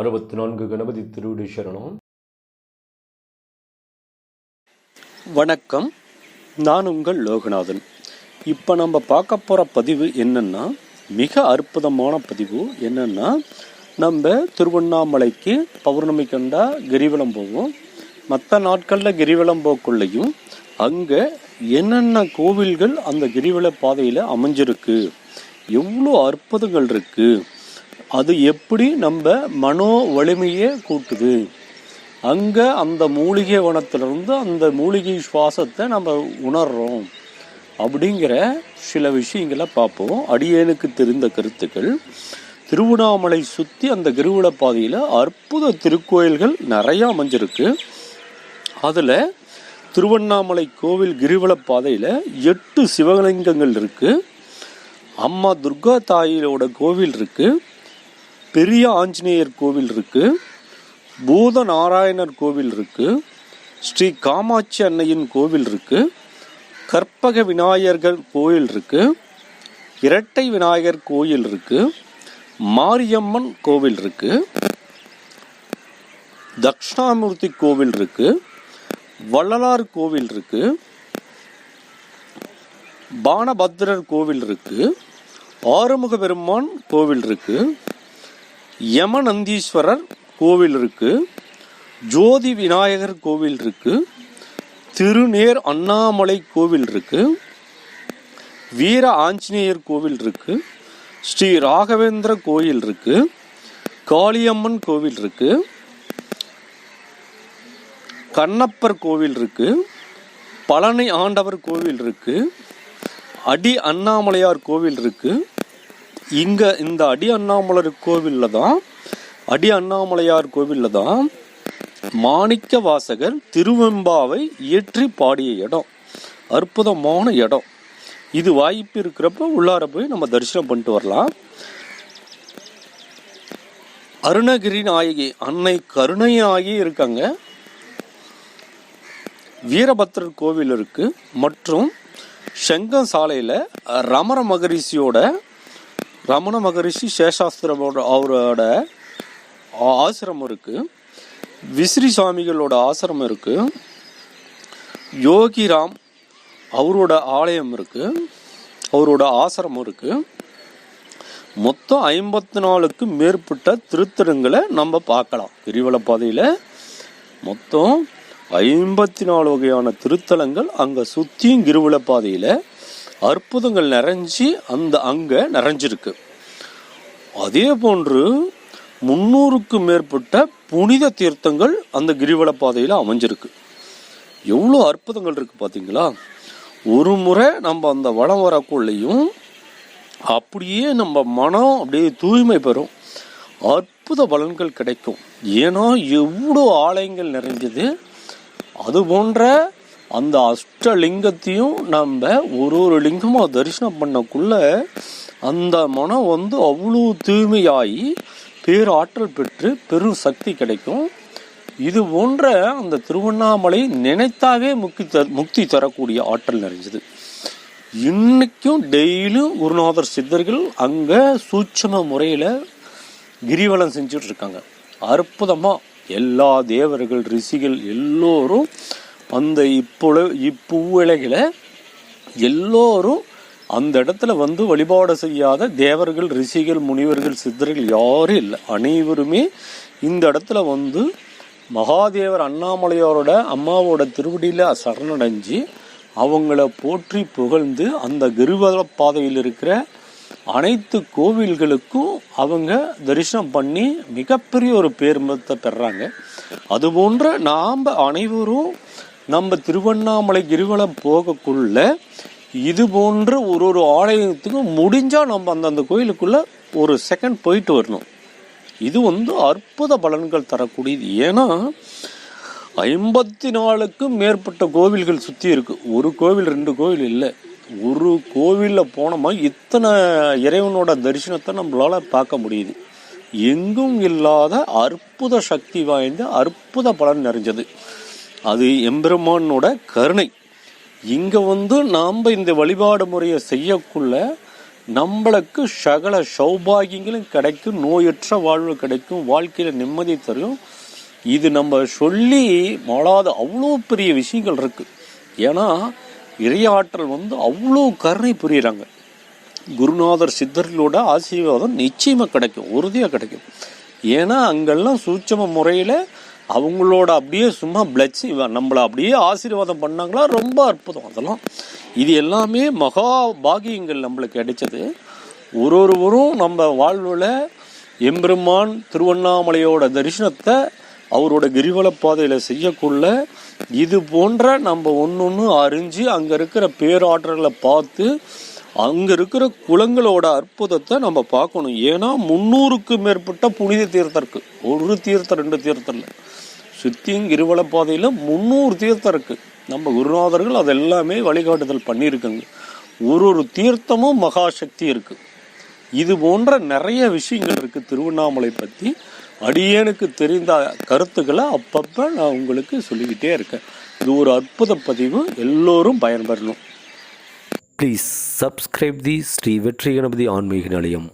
அறுபத்தி நான்கு கணபதி திருவிடு சரணம். வணக்கம். நான் உங்கள் லோகநாதன். இப்போ நம்ம பார்க்க போகிற பதிவு என்னன்னா மிக அற்புதமான பதிவு என்னன்னா நம்ம திருவண்ணாமலைக்கு பௌர்ணமி கண்டா கிரிவலம் போவோம். மற்ற நாட்களில் கிரிவலம் போக்குள்ளேயும் அங்கே என்னென்ன கோவில்கள் அந்த கிரிவல பாதையில் அமைஞ்சிருக்கு? எவ்வளோ அற்புதங்கள் இருக்குது அது எப்படி நம்ம மனோ வலிமையை கூட்டுது? அங்கே அந்த மூலிகை வனத்திலிருந்து அந்த மூலிகை சுவாசத்தை நம்ம உணர்கிறோம் அப்படிங்கிற சில விஷயங்களை பார்ப்போம். அடியேனுக்கு தெரிந்த கருத்துக்கள். திருவண்ணாமலை சுற்றி அந்த கிருவல பாதையில் அற்புத திருக்கோயில்கள் நிறையா அமைஞ்சிருக்கு. அதில் திருவண்ணாமலை கோவில் கிரிவல பாதையில் எட்டு சிவலிங்கங்கள் இருக்குது அம்மா துர்கா தாயிலோட கோவில் இருக்குது பெரிய ஆஞ்சநேயர் கோவில் இருக்குது பூத நாராயணர் கோவில் இருக்குது ஸ்ரீ காமாட்சி அன்னையின் கோவில் இருக்குது கற்பக விநாயகர் கோயில் இருக்குது இரட்டை விநாயகர் கோயில் இருக்குது மாரியம்மன் கோவில் இருக்குது தக்ஷணாமூர்த்தி கோவில் இருக்குது வள்ளலார் கோவில் இருக்கு. பானபத்ரர் கோவில் இருக்கு. ஆறுமுக பெருமான் கோவில் இருக்கு. யமநந்தீஸ்வரர் கோவில் இருக்கு. ஜோதி விநாயகர் கோவில் இருக்கு. திருநேர் அண்ணாமலை கோவில் இருக்கு. வீர ஆஞ்சநேயர் கோவில் இருக்கு. ஸ்ரீ ராகவேந்திர கோயில் இருக்கு. காளியம்மன் கோவில் இருக்குது கண்ணப்பர் கோவில் இருக்குது பழனி ஆண்டவர் கோவில் இருக்குது அடி அண்ணாமலையார் கோவில் இருக்குது இங்கே இந்த அடி அண்ணாமலர் கோவிலில் தான் அடி அண்ணாமலையார் கோவிலில் தான் மாணிக்க வாசகர் திருவெம்பாவை இயற்றி பாடிய இடம். அற்புதமான இடம். இது வாய்ப்பு இருக்கிறப்ப உள்ளார போய் நம்ம தரிசனம் பண்ணிட்டு வரலாம். அருணகிரி நாயகி அன்னை கருணையாகி இருக்காங்க. வீரபத்ரர் கோவில் இருக்கு. மற்றும் செங்கம் சாலையில் ரமண மகரிஷியோட ரமண மகரிஷி சேஷாஸ்திரமோட அவரோட ஆசிரமம் இருக்கு. விசிறி சுவாமிகளோட ஆசிரமம் இருக்கு. யோகிராம் அவரோட ஆலயம் இருக்கு. அவரோட ஆசிரமம் இருக்கு. மொத்தம் ஐம்பத்தி நாலுக்கு மேற்பட்ட திருத்தலங்களை நம்ம பார்க்கலாம். கிரிவல பாதையில் மொத்தம் ஐம்பத்தி நாலு வகையான திருத்தலங்கள் அங்கே சுற்றியும் கிருவல பாதையில் அற்புதங்கள் நிறைஞ்சி அந்த அங்கே நிறைஞ்சிருக்கு. அதே போன்று முன்னூறுக்கும் மேற்பட்ட புனித தீர்த்தங்கள் அந்த கிரிவல பாதையில் அமைஞ்சிருக்கு. எவ்வளோ அற்புதங்கள் இருக்கு பார்த்தீங்களா ஒரு முறை நம்ம அந்த வளம் வரக்குள்ளேயும் அப்படியே நம்ம மனம் அப்படியே தூய்மை பெறும். அற்புத பலன்கள் கிடைக்கும். ஏன்னா எவ்வளோ ஆலயங்கள் நிறைஞ்சது அது போன்ற அந்த அஷ்டலிங்கத்தையும் நம்ம ஒரு ஒரு லிங்கமாக தரிசனம் பண்ணக்குள்ள அந்த மனம் வந்து அவ்வளோ தூய்மையாகி பேராற்றல் பெற்று பெரும் சக்தி கிடைக்கும். இது போன்ற அந்த திருவண்ணாமலை நினைத்தாவே முக்தி த முக்தி தரக்கூடிய ஆற்றல் நிறைஞ்சது. இன்னைக்கும் டெய்லியும் குருநாதர் சித்தர்கள் அங்கே சூட்சம முறையில் கிரிவலம் செஞ்சுட்டு இருக்காங்க. அற்புதமாக எல்லா தேவர்கள் ரிஷிகள் எல்லோரும் அந்த இப்போ இப்பூவிலைகளை எல்லோரும் அந்த இடத்துல வந்து வழிபாடு செய்யாத தேவர்கள் ரிஷிகள் முனிவர்கள் சித்தர்கள் யாரும் இல்லை. அனைவருமே இந்த இடத்துல வந்து மகாதேவர் அண்ணாமலையாரோட அம்மாவோட திருவடியில் சரணடைஞ்சு அவங்கள போற்றி புகழ்ந்து அந்த கிருவல பாதையில் இருக்கிற அனைத்து கோவில்களுக்கும் அவங்க தரிசனம் பண்ணி மிகப்பெரிய ஒரு பேர்மத்தை பெறாங்க. அதுபோன்ற நாம் அனைவரும் நம்ம திருவண்ணாமலை கிரிவலம் போகக்குள்ள இது போன்ற ஒரு ஒரு ஆலயத்துக்கும் முடிஞ்சால் நம்ம அந்தந்த கோயிலுக்குள்ளே ஒரு செகண்ட் போயிட்டு வரணும். இது வந்து அற்புத பலன்கள் தரக்கூடியது. ஏன்னா ஐம்பத்தி நாலுக்கும் மேற்பட்ட கோவில்கள் சுற்றி இருக்குது ஒரு கோவில் ரெண்டு கோவில் இல்லை. ஒரு கோவிலில் போனோமா இத்தனை இறைவனோட தரிசனத்தை நம்மளால் பார்க்க முடியுது. எங்கும் இல்லாத அற்புத சக்தி வாய்ந்த அற்புத பலன் நிறைஞ்சது. அது எம்பெருமானோட கருணை. இங்கே வந்து நாம் இந்த வழிபாடு முறையை செய்யக்குள்ள நம்மளுக்கு சகல சௌபாகியங்களும் கிடைக்கும் நோயற்ற வாழ்வு கிடைக்கும் வாழ்க்கையில் நிம்மதி தரும். இது நம்ம சொல்லி மாளாத அவ்வளோ பெரிய விஷயங்கள் இருக்குது ஏன்னா இறையாற்றல் வந்து அவ்வளோ கருணை புரியுறாங்க. குருநாதர் சித்தர்களோட ஆசீர்வாதம் நிச்சயமாக கிடைக்கும் உறுதியாக கிடைக்கும். ஏன்னா அங்கெல்லாம் சூட்சம முறையில் அவங்களோட அப்படியே சும்மா பிளட்ஸ் நம்மளை அப்படியே ஆசீர்வாதம் பண்ணாங்களா? ரொம்ப அற்புதம். அதெல்லாம் இது எல்லாமே மகா பாகியங்கள் நம்மளுக்கு கிடைச்சது. ஒரு ஒருவரும் நம்ம வாழ்வில் எம்பெருமான் திருவண்ணாமலையோட தரிசனத்தை அவரோட கிரிவல பாதையில் செய்யக்குள்ள இது போன்ற நம்ம ஒன்று அறிஞ்சு அங்கே இருக்கிற பேராற்றலை பார்த்து அங்கே இருக்கிற குளங்களோட அற்புதத்தை நம்ம பார்க்கணும். ஏன்னா முந்நூறுக்கு மேற்பட்ட புனித தீர்த்தம் இருக்குது ஒரு தீர்த்தம் ரெண்டு தீர்த்தம் இல்லை. சுத்தியும் கிரிவல பாதையில் முந்நூறு தீர்த்தம் இருக்குது நம்ம குருநாதர்கள் அதெல்லாமே வழிகாட்டுதல் பண்ணியிருக்குங்க. ஒரு ஒரு தீர்த்தமும் மகாசக்தி இருக்குது இது போன்ற நிறைய விஷயங்கள் இருக்குது திருவண்ணாமலை பற்றி அடியேனுக்கு தெரிந்த கருத்துக்களை அப்பப்போ நான் உங்களுக்கு சொல்லிக்கிட்டே இருக்கேன். இது ஒரு அற்புத பதிவு. எல்லோரும் பயன்பெறணும். Please subscribe the Sri Vetri Ganapathi ஆன்மீக நிலையம்